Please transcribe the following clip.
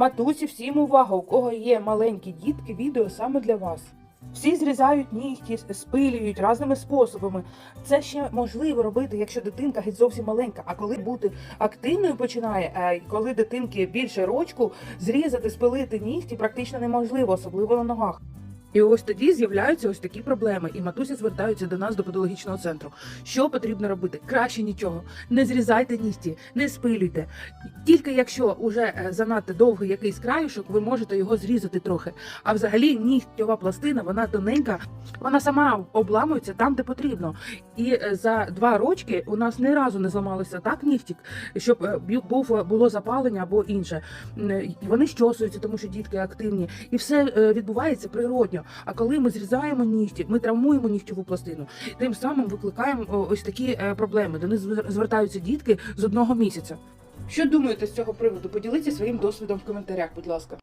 Матусі, всім увага, у кого є маленькі дітки, відео саме для вас. Всі зрізають нігті, спилюють різними способами. Це ще можливо робити, якщо дитинка геть зовсім маленька. А коли бути активною починає, е, коли дитинки більше рочку, зрізати, спилити нігті практично неможливо, особливо на ногах. І ось тоді з'являються ось такі проблеми, і матусі звертаються до нас до патологічного центру. Що потрібно робити? Краще нічого. Не зрізайте нігті, не спилюйте. Тільки якщо уже е, занадто довгий якийсь краюшок, ви можете його зрізати трохи. А взагалі нігтєва пластина, вона тоненька, вона сама обламується там, де потрібно. І е, за два рочки у нас ні разу не зламалося так нігтік, щоб е, був було запалення або інше. Вони щосуються, тому що дітки активні, і все відбувається природньо. А коли ми зрізаємо нігті, ми травмуємо нігтєву пластину. Тим самим викликаємо ось такі е, проблеми. До них звертаються дітки з одного місяця. Що думаєте з цього приводу? Поділіться своїм досвідом в коментарях, будь ласка.